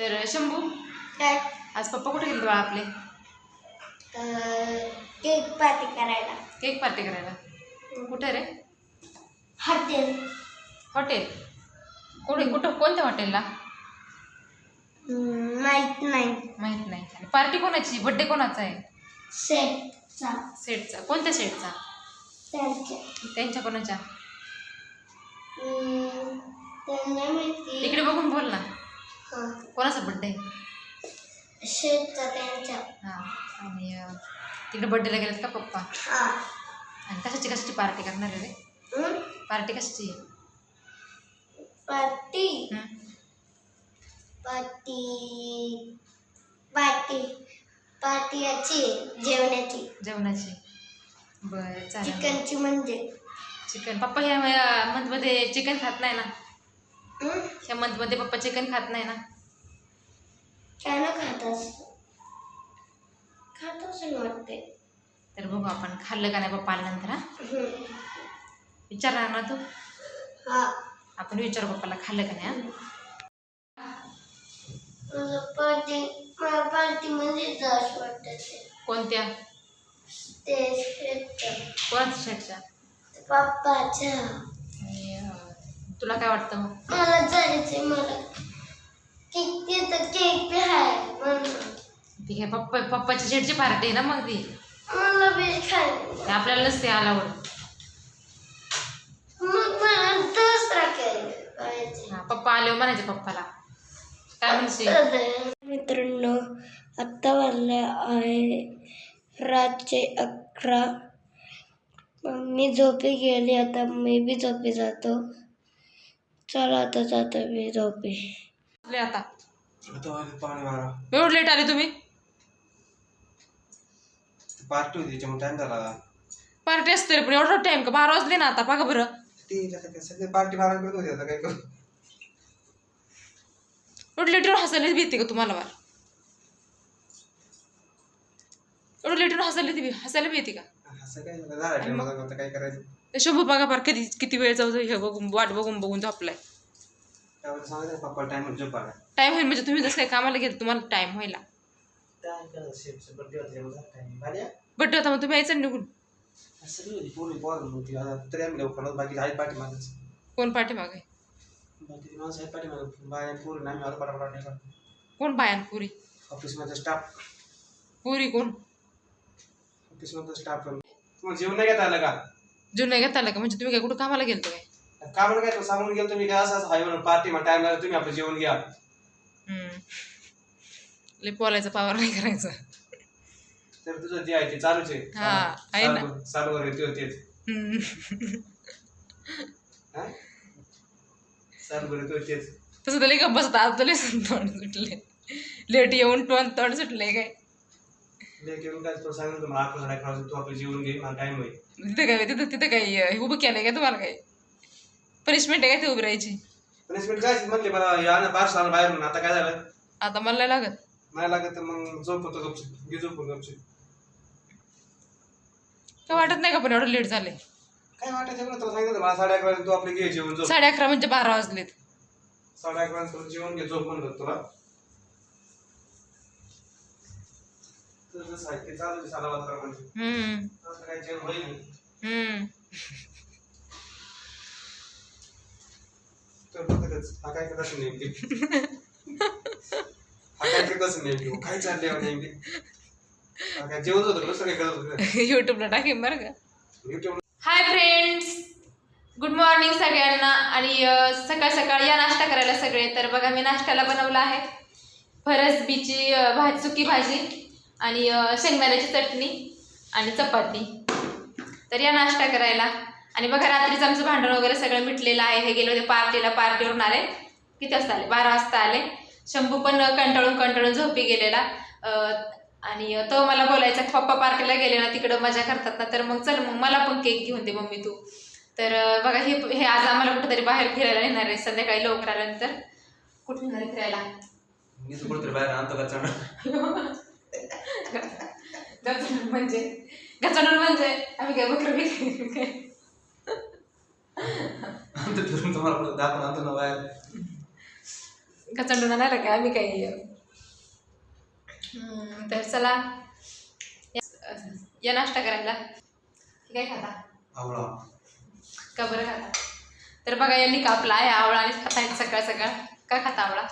तर शंभू काय? आज पप्पा कुठे गेले बाळा आपले? केक पार्टी करायला. केक पार्टी करायला. कुठे रे? हॉटेल. हॉटेल? कुठे कुठं कोणत्या हॉटेलला? माहीत नाही. माहीत नाही. आणि पार्टी कोणाची? बड्डे कोणाचा आहे? सेटचा. सेटचा. कोणत्या सेटचा? त्यांच्या. त्यांच्या कोणाच्या? हम्म, त्यांना माहिती. इकडे बघून बोल ना. कोणाचा बड्डे शेटचा त्यांच्या हां आणि अं, तिकडे बड्डेला गेलेत का पप्पा? हां. आणि कशाची कशाची पार्टी करणार आहे रे? हं? पार्टी कशाची? आहे पार्टी. हं? पार्टी पार्टी पार्टी याची जेवणाची. जेवणाची. बरं चालेल. चिकनची म्हणजे. चिकन. पप्पा ह्या मंथमध्ये चिकन खात नाही ना? ह्या मंथमध्ये पप्पा चिकन खात नाही ना? काय ना खातास खात असेल वाटते तर बघू आपण खाल्लं का नाही पप्पा आल्यानंतर हा. विचारणार ना तू? हा. आपण विचारू पप्पाला खाल्लं का नाही मला पार्टी मला पार्टी जास वाटत ते. कोणत्या? ते शेटचं. कोणाच्या शेटच्या पप्पाच्या तुला काय वाटतं मग? मला जायचंय मला. केक तिथं केक बी आहे म्हणून. ती काय पप्पा पप्पाची शेटची पार्टी आहे ना मग ती? मला बी खायचं ते आपल्याला नसते आलावड मग मला दुसरा केक पाहिजे. हा पप्पा आले म्हणायचे पप्पाला. काय म्हणशील? मित्रांनो आत्ता वाजले आहे रातचे अकरा. मी झोपी गेली आता मी बी झोपी जातो. चला आता जातो मी झोपी. ले आता. आता वाजले पावणे बारा. एवढं लेट आले तुम्ही? पार्टी होती त्याच्यामुळे टाइम झाला. पार्टी असते रे पण एवढा टाइम का? बारा वाजले ना आता बघा बरं. ते आता काय? सगळे पार्टी मारा करत होते आता काय करू? एवढं लेटर हसायला भीती का तुम्हाला बार एवढं लेटर हसायला ती हसायला भीती का? असं काय झालं झालं टाइम आता आता काय करायचं? ते शंभू बघा बार कधी किती वेळ जाऊ जाऊ हे बघून वाट बघून बघून झोपलाय. त्यामुळे सांगायचं पप्पा टाइम झोप आला टाइम होईल म्हणजे तुम्ही जसं काय कामाला गेलं तुम्हाला टाइम व्हायला काय करायचं शेपचं बर्थडे होता त्यामुळे टाइम भाड्या? बड्डे होता मग तुम्ही यायचं ना निघून. सगळी होती पोरी पोर होती आता तरी आम्ही लवकर बाकी आहेत पाठी मागच कोण पाठी मागे बाकी माणसं आहेत पाठी माग आम्ही आलो कोण बायान पुरी? ऑफिसमध्ये स्टाफ पुरी कोण? ऑफिसमध्ये स्टाफ तुम्हाला जेवण नाही घेता आलं का? जो नाही घेता आलं का? म्हणजे तुम्ही काय कुठं कामाला गेलतो काय? का म्हणून काय तो सांगून गेलो तुम्ही काय असं असं हाय म्हणून पार्टी मग टाइम लागला तुम्ही आपलं जेवण घ्या. हम्म. लय बोलायचं पावर नाही करायचं. तर तुझं जे आहे ते चालूच आहे. हा, आहे ना. चालू- चालू वर येते तेच हम्म. हा? चालू वर येते तेच तसं तर लय गप्प बसत आज लय तोंड सुटले लेट येऊन तोंड तोंड सुटले काय? लेक येऊन काय तो सांगितलं मला आपण अकरा वाजता तू आपलं जेवण घे मला टाइम होईल तिथं काय तिथं तिथं काही अं, उभं केलंय का तुम्हाला काही पनिशमेंट आहे काय ते उभी राहायची? पनिशमेंट काय म्हणले मला या ना बाहेर म्हणून आता काय झालं? आता मला नाही लागत. नाही लागत तर मग झोप होतो गपचित घे झोपून गपचित काय वाटत नाही का पण एवढं लेट झाले काय वाटायचं म्हणलं तुला सांगितलं मला साडे अकरा तू आपलं घे जेवण झोप. साडे अकरा म्हणजे बारा वाजलेत. साडे अकरा तुला जेवण घे झोप म्हणलं तुला. तुझं साहित्य चालू आहे साडे अकरा म्हणजे हम्म असं काय जेवण होईल? नाही. हम्म. तर बघतच हा काय करत असेल नेमकी? हा काय करत असेल नेमकी? काय चाललंय हो नेमकी? हा काय जेवत होतं दुसरं काय करत होतं? युट्यूबला टाकेन बरं का? YouTube hi friends good morning सगळ्यांना. आणि अ, सकाळ सकाळ या नाश्ता करायला सगळे. तर बघा मी नाश्त्याला बनवला आहे. फरसबीची अ, भाजी सुकी भाजी. आणि शेंगदाण्याची चटणी आणि चपाती. तर या नाश्ता करायला. आणि बघा रात्रीचं आमचं भांडण वगैरे सगळं मिटलेलं आहे. हे गेले होते पार्टीला. पार्टीवरून आले. किती वाजता आले? बारा वाजता आले. शंभू पण कंटाळून कंटाळून झोपी गेलेला. आणि तो मला बोलायचा पप्पा पार्टीला गेले ना तिकडं मजा करतात ना तर मग चल मग मला पण केक घेऊन दे मम्मी तू. तर बघा हे हे आज आम्हाला कुठेतरी बाहेर फिरायला नेणार आहे. संध्याकाळी लवकर आल्यानंतर कुठे फिरायला? म्हणजे गचंडून म्हणजे आम्ही काय बकरं काय? फिरून तुम्हाला कुठं दाखवून आणतो ना बाहेर कचंडून आणायला काय आम्ही काही हम्म, तर चला. या- या नाश्ता करायला. हे काय खाता? आवळा. का बरं खाता? तर बघा यांनी कापला आहे आवळा आणि खाता सकाळ सकाळ. का खाता आवळा?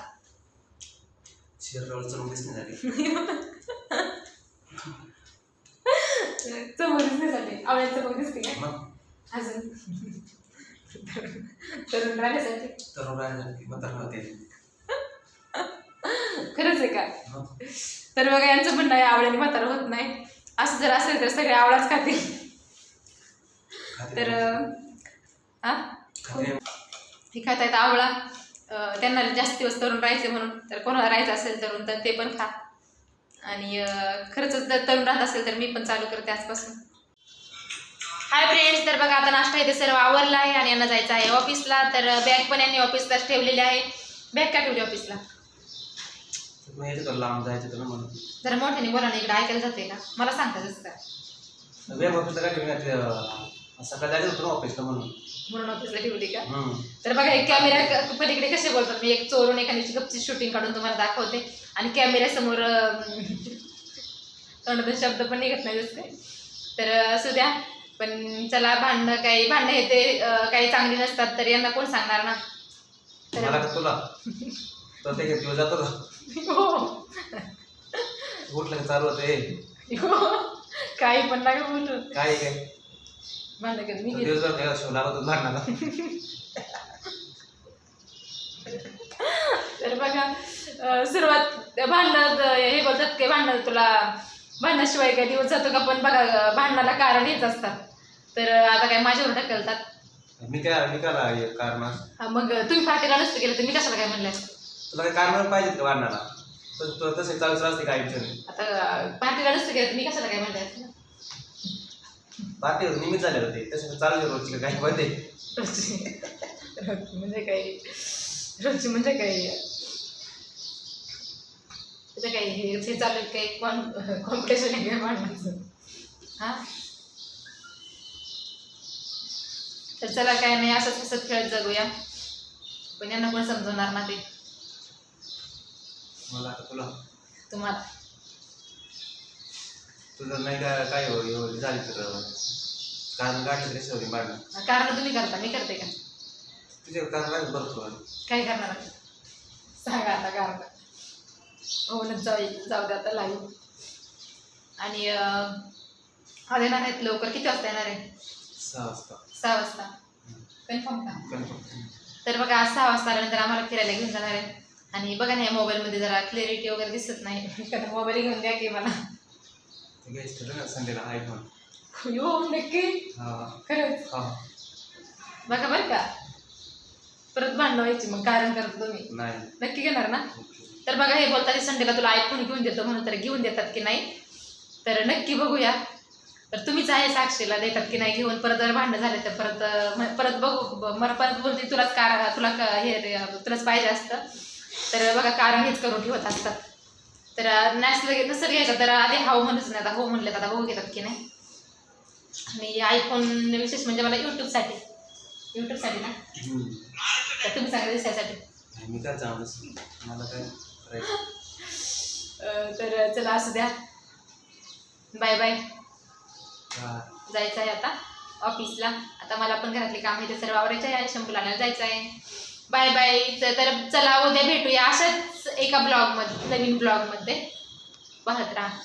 शरीरावर झाली दिसते का मग अजून तरुण राहण्यासाठी तरुण राहण्यासाठी होते खरंच आहे का मग तर बघा यांचं म्हणणं आहे आवळ्याने म्हातारा होत नाही असं जर असेल तर सगळे आवळाच खातील खाते तर. हा खाते हे खात आहेत आवळा त्यांना जास्त दिवस तरुण राहायचे म्हणून. तर कोणाला राहायचं असेल तरुण तर ते पण खा. आणि खरंच जर तरुण राहत असेल तर मी पण चालू करते आजपासून. हाय फ्रेंड्स तर बघा आता नाश्ता इथे सर्व आवरला आहे आणि यांना जायचं आहे ऑफिसला. तर बॅग पण यांनी ऑफिसलाच ठेवलेली आहे. बॅग का ठेवली ऑफिसला? जरा मोठ्याने बोला ना इकडे ऐकायला जाते का? मला सांगता जसं काय सकाळी जायचं होतं ऑफिसला म्हणून. म्हणून ऑफिसला ठेवली का? हम्म. तर बघा हे कॅमेरा पलीकडे कसे बोलतात? मी एक चोरून एखाद्याची गपची शूटिंग काढून तुम्हाला दाखवते. आणि कॅमेऱ्यासमोर अं, तोंडातून शब्द पण निघत नाही जसं काय तर अं, असू द्या. पण चला भांडणं काही भांडणं हे ते अं, काही चांगली नसतात तर यांना कोण सांगणार ना? तर का तुला? तर ते घेत दिवस जातो का? हो. उठलं का चालू होते हो. काही पण नका बोलू. काय काय भांडण कधी मी भांडणाला तर बघा सुरुवात भांडणात हे बोलतात की भांडण तुला भांडणाशिवाय काय दिवस जातो का पण बघा भांडणाला कारण हेच असतात तर आता काय माझ्यावर ढकलतात मी काय मी काय कारण? हा, मग तुम्ही पार्टीला नसतं गेलं तर मी कशाला काय म्हणलं? तुला काय कारण पाहिजे का भांडणाला तसे चालूच असते काय आता पार्टीला नसतं गेलं तर मी कशाला काय म्हणलं बाकी निमित्त झाले होते. तसे चालू रोजची का काय रोजची. रोजची म्हणजे काही रोजची म्हणजे काही. तिथं काही हे हे चालू काही कॉन कॉम्पिटिशन आहे काय भांडणाचं हा? तर चला काय नाही असंच हसत खेळत जगूया पण यांना कोण समजवणार ना ते? मला आता तुला. तुम्हाला. तुझं नाही का काय हो हो झाली तर कारण गाठी रेस होती भांडणं कारण तुम्ही करता मी करते का? तुझे कारण काय बघतो काय करणार आता? सांगा आता कारण. होऊनच जाऊ जाऊ दे आता लाईव्ह आणि अं, आज येणार आहेत लवकर. किती वाजता येणार आहे? सहा वाजता. सहा वाजता. कन्फर्म का? कन्फर्म तर बघा आज सहा वाजता आल्यानंतर आम्हाला फिरायला घेऊन जाणार आहे. आणि बघा ना या मोबाईलमध्ये जरा क्लिअरिटी वगैरे दिसत नाही. मोबाईल घेऊन द्या की मला. घ्यायचं ठरलं ना संडेला आयफोन हो नक्की हा खरंच हा बघा बरं का. परत भांडण व्हायची मग कारण करतो तुम्ही. नाही. नक्की घेणार ना? तर बघा हे बोलतात संडेला तुला आयफोन घेऊन देतो म्हणून तर घेऊन देतात की नाही? तर नक्की बघूया. तर तुम्हीच आहे साक्षीला देतात की नाही घेऊन. परत जर भांडणं झाले तर परत म- परत बघू. मला परत बोलते तुलाच कार तुला क- हे रे, तुलाच पाहिजे असतं. तर बघा कारण हेच करून ठेवत असतात. तर अं, नसलं नसेल घ्यायचं. तर आधी हाव म्हणूच नाही आता हो म्हणले आता बघू घेतात की नाही? आणि आयफोन विशेष म्हणजे मला यूट्यूबसाठी यूट्यूबसाठी ना. तर तुम्ही सांगा दिसायसाठी मी काय जाऊनच मला काय तर चला असू द्या. Bye bye. जायचं आहे आता ऑफिसला आता मला पण घरातली काम आहे ते सर्व आवरायचे आहे आणि शंभूला आणायला जायचं आहे बाय बाय तर चला उद्या भेटूया अशाच एका ब्लॉगमध्ये नवीन ब्लॉगमध्ये पाहत राहा.